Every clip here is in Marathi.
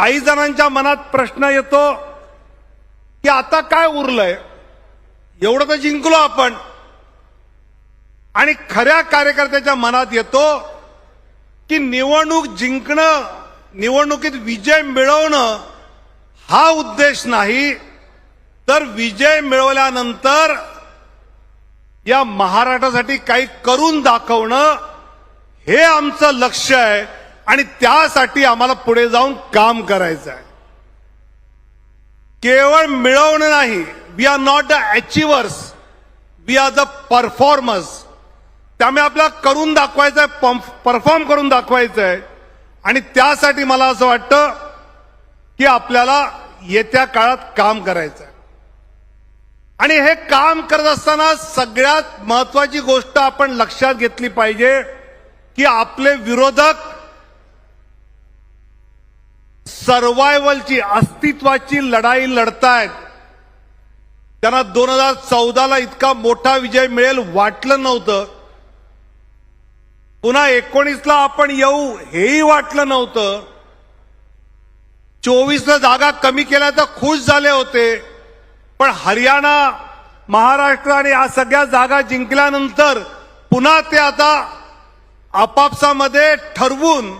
काही जणांच्या मनात प्रश्न येतो की आता काय उरलंय? एवढं तर जिंकलो आपण. आणि खऱ्या कार्यकर्त्याच्या मनात येतो की निवडणूक जिंकणं निवडणुकीत विजय मिळवणं हा उद्देश नाही. तर विजय मिळवल्यानंतर या महाराष्ट्रासाठी काही करून दाखवणं हे आमचं लक्ष आहे. आणि त्यासाठी आम्हाला पुढे जाऊन काम करायचं आहे केवळ मिळवणं नाही we are not the achievers we are the performers त्यामुळे आपल्याला करून दाखवायचं आहे परफॉर्म करून दाखवायचं आहे आणि त्यासाठी मला असं वाटतं की आपल्याला येत्या काळात काम करायचं आहे आणि हे काम करत असताना सगळ्यात महत्वाची गोष्ट आपण लक्षात घेतली पाहिजे की आपले विरोधक सर्वायवलची अस्तित्वाची लढाई लढतायत. त्यांना दोन हजार चौदाला इतका मोठा विजय मिळेल वाटलं नव्हतं. पुन्हा एकोणीसला आपण येऊ हेही वाटलं नव्हतं. चोवीसला जागा कमी केल्या तर खुश झाले होते. पण हरियाणा महाराष्ट्र आणि या सगळ्या जागा जिंकल्यानंतर पुन्हा ते आता आपापसामध्ये ठरवून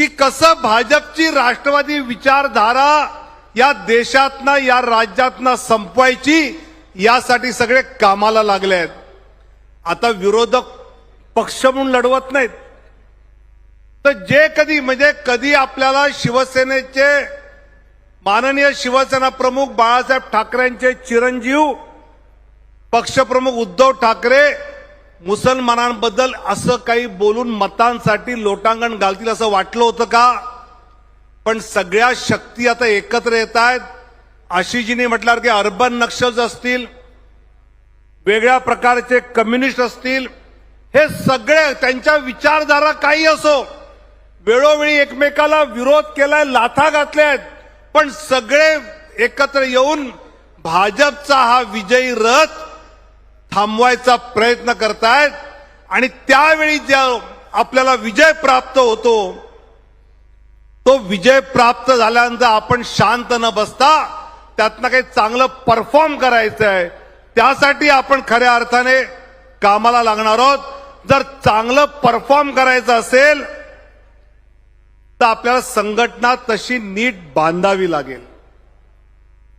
की कसं भाजपची राष्ट्रवादी विचारधारा या देशातनं या राज्यातनं संपवायची यासाठी सगळे कामाला लागले आहेत. आता विरोधक पक्ष म्हणून लढवत नाहीत. तर जे कधी म्हणजे कधी आपल्याला शिवसेनेचे माननीय शिवसेना प्रमुख बाळासाहेब ठाकरेंचे चिरंजीव पक्षप्रमुख उद्धव ठाकरे मुसलमानांबद्दल असं काही बोलून मतांसाठी लोटांगण घालतील असं वाटलं होतं का? पण सगळ्या शक्ती आता एकत्र येत आहेत. आशिजीने म्हटल्यावर की अर्बन नक्षल्स असतील वेगळ्या प्रकारचे कम्युनिस्ट असतील हे सगळे त्यांच्या विचारधारा काही असो. वेळोवेळी एकमेकाला विरोध केलाय लाथा घातल्या आहेत पण सगळे एकत्र येऊन भाजपचा हा विजयी रथ थांबवायचा प्रयत्न करतायत. आणि त्यावेळी ज्या आपल्याला विजय प्राप्त होतो तो विजय प्राप्त झाल्यानंतर आपण शांत न बसता त्यातनं काही चांगलं परफॉर्म करायचं आहे त्यासाठी आपण खऱ्या अर्थाने कामाला लागणार आहोत. जर चांगलं परफॉर्म करायचं असेल तर आपल्याला संघटना तशी नीट बांधावी लागेल.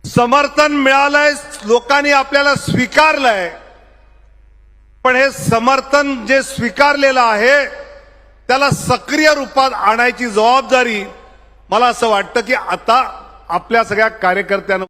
समर्थन मिळालंय लोकांनी आपल्याला स्वीकारलंय. पण हे समर्थन जे स्वीकारलेलं आहे त्याला सक्रिय रूपात आणायची जबाबदारी मला असं वाटतं की आता आपल्या सगळ्या कार्यकर्त्यांना